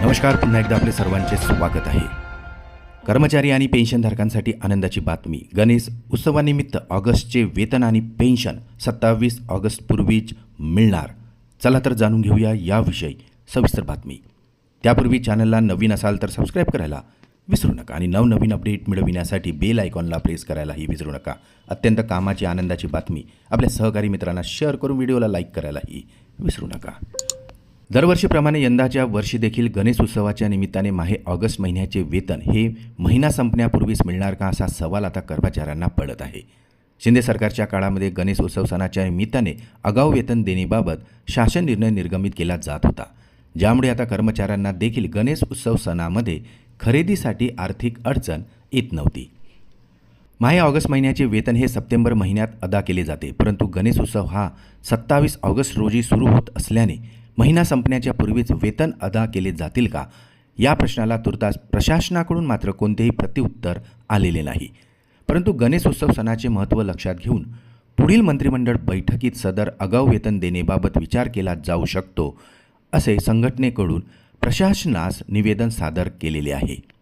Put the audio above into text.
नमस्कार पुन्हा एकदा आपले सर्वांचे स्वागत आहे. कर्मचारी आणि पेन्शनधारकांसाठी आनंदाची बातमी. गणेश उत्सवानिमित्त ऑगस्टचे वेतन आणि पेन्शन सत्तावीस ऑगस्टपूर्वीच मिळणार. चला तर जाणून घेऊया याविषयी सविस्तर बातमी. त्यापूर्वी चॅनलला नवीन असाल तर सबस्क्राईब करायला विसरू नका आणि नवनवीन अपडेट मिळविण्यासाठी बेल आयकॉनला प्रेस करायलाही विसरू नका. अत्यंत कामाची आनंदाची बातमी आपल्या सहकारी मित्रांना शेअर करून व्हिडिओला लाईक करायलाही विसरू नका. दरवर्षीप्रमाणे यंदाच्या वर्षी देखील गणेश उत्सवाच्या निमित्ताने माहे ऑगस्ट महिन्याचे वेतन हे महिना संपण्यापूर्वीच मिळणार का असा सवाल आता कर्मचाऱ्यांना पडत आहे. शिंदे सरकारच्या काळामध्ये गणेश उत्सव सणाच्या निमित्ताने आगाऊ वेतन देणेबाबत शासन निर्णय निर्गमित केला जात होता. ज्यामुळे आता कर्मचाऱ्यांना देखील गणेश उत्सव सणामध्ये खरेदीसाठी आर्थिक अडचण येत नव्हती. माहे ऑगस्ट महिन्याचे वेतन हे सप्टेंबर महिन्यात अदा केले जाते परंतु गणेश उत्सव हा सत्तावीस ऑगस्ट रोजी सुरू होत असल्याने महिना संपण्याच्या पूर्वीच वेतन अदा केले जातील का? या प्रश्नाला तुर्तास प्रशासनाकडून मात्र कोणतेही प्रत्युत्तर आलेले नाही. परंतु गणेश उत्सव सणाचे महत्त्व लक्षात घेऊन पुढील मंत्रिमंडळ बैठकीत सदर आगाऊ वेतन देणेबाबत विचार केला जाऊ शकतो असे संघटनेकडून प्रशासनास निवेदन सादर केलेले आहे.